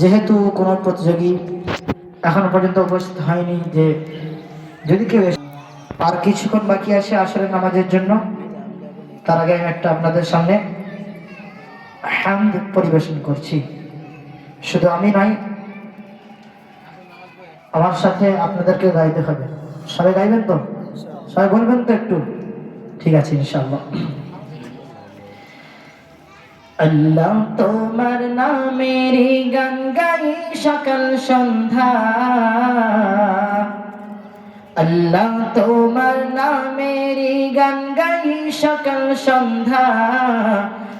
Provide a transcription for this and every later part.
যেহেতু কোনো প্রতিযোগী এখনও পর্যন্ত উপস্থিত হয়নি যে যদি কেউ আর কিছুক্ষণ বাকি আছে আসলে নামাজের জন্য, তার আগে আমি একটা আপনাদের সামনে হ্যান্ড পরিবেশন করছি। শুধু আমি নয়, আমার সাথে আপনাদেরকে গাইতে হবে। সবাই গাইবেন তো? সবাই বলবেন তো একটু? ঠিক আছে, ইনশাআল্লাহ। আল্লাহ তোমার নামেরই গান গাই সকাল সন্ধ্যা। আল্লাহ তোমার নামেরই গান গাই সকাল সন্ধ্যা।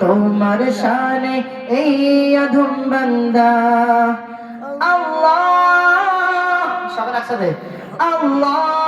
তোমার শানে এই অধম বান্দা। আল্লাহ। সবার একসাথে। আল্লাহ।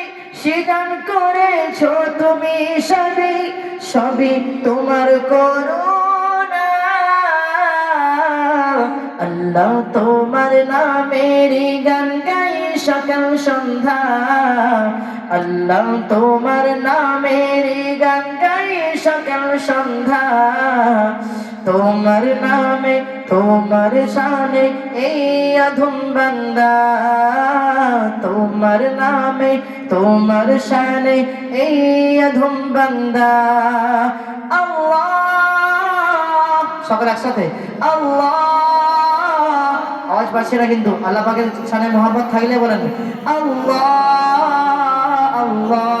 সৃজন করেছ তুমি সবে সবই তোমার করুণা। আল্লাহ তোমার নামের গান গাই সকাল সন্ধ্যা। আল্লাহ তোমার নামের গান গাই সকাল সন্ধ্যা। তোমার নামে, তোমার শানে, এই অধম বান্দা। তোমার নামে, তোমার শানে, এই অধম বান্দা। আল্লাহ! সকল একসাথে। আল্লাহ! আওয়াজ পাচ্ছে না কিন্তু আল্লাহ পাকের শানে মোহাম্মদ থাকলে বলেন, আল্লাহ আল্লাহ।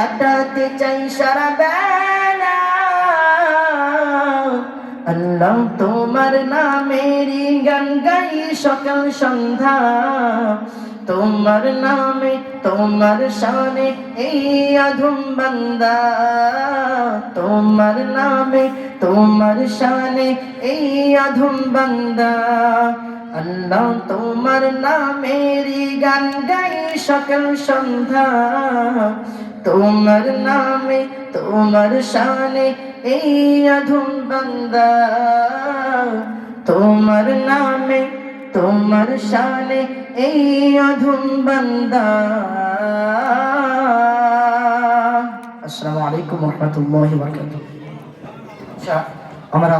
কাটাতে চাই সারা বেলা। আল্লাহ তোমার নামেরই গান গাই সকাল সন্ধ্যা। তোমার নামে, তোমার শানে এই আধুম বান্দা। তোমার নামে, তোমার শানে এই আধুম বান্দা। আল্লাহ তোমার নামেরই গান গাই সকাল সন্ধ্যা। তোমার নামে, তোমার শানে এই অধম বান্দা। তোমার নামে, তোমার শানে এই অধম বান্দা। আসসালামু আলাইকুম রহমতুল্লাহ বরকাতুহ। আমরা